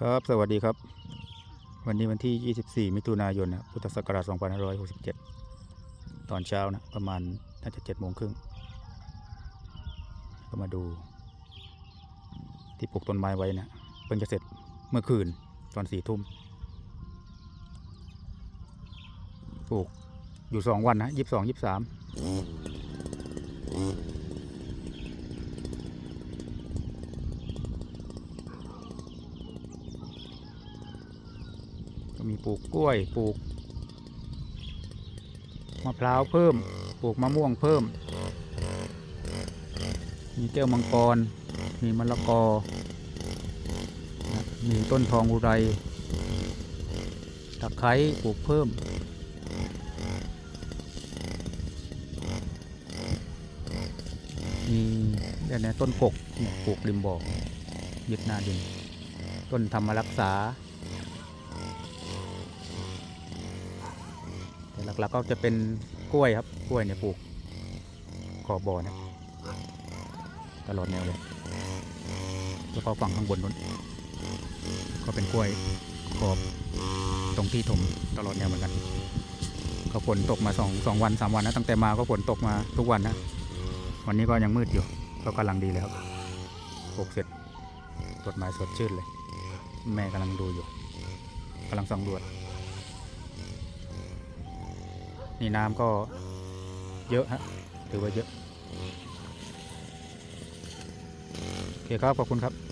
ครับ สวัสดีครับ วันนี้วันที่ 24 มิถุนายนนะพุทธศักราช 2567 ตอนเช้านะ ประมาณน่าจะ7โมงครึ่ง ก็มาดู ที่ปลูกต้นไม้ไว้นะเพิ่งจะเสร็จเมื่อคืนตอน4ทุ่ม ปลูกอยู่ 2 วันนะ 22 23 ก็มีปลูกกล้วยปลูกมะพร้าวเพิ่ม ปลูกมะม่วงเพิ่ม มีแก้วมังกร มีมะละกอ มีต้นทองอุไร ตะไคร้ปลูกเพิ่ม มีเดี๋ยวนะต้นกกปลูกริมบ่อยึดหน้าดิน ต้นธรรมรักษา แต่ หลักๆก็จะเป็นกล้วยครับกล้วยเนี่ยปลูกขอบบ่อนี่ยตลอดแนวเลยแล้วก็ฝั่งข้างบนนู้นก็เป็นกล้วยขอบตรงที่ถมตลอดแนวเหมือนกันก็ฝนตกมาสองสองวันสามวันนะตั้งแต่มาก็ฝนตกมาทุกวันนะวันนี้ก็ยังมืดอยู่ก็กำลังดีเลยครับปลูกเสร็จต้นไม้สดชื่นเลย แม่กำลังดูอยู่กำลังสำรวจ นี่น้ำก็เยอะฮะถือว่าเยอะ โอเคครับ ขอบคุณครับ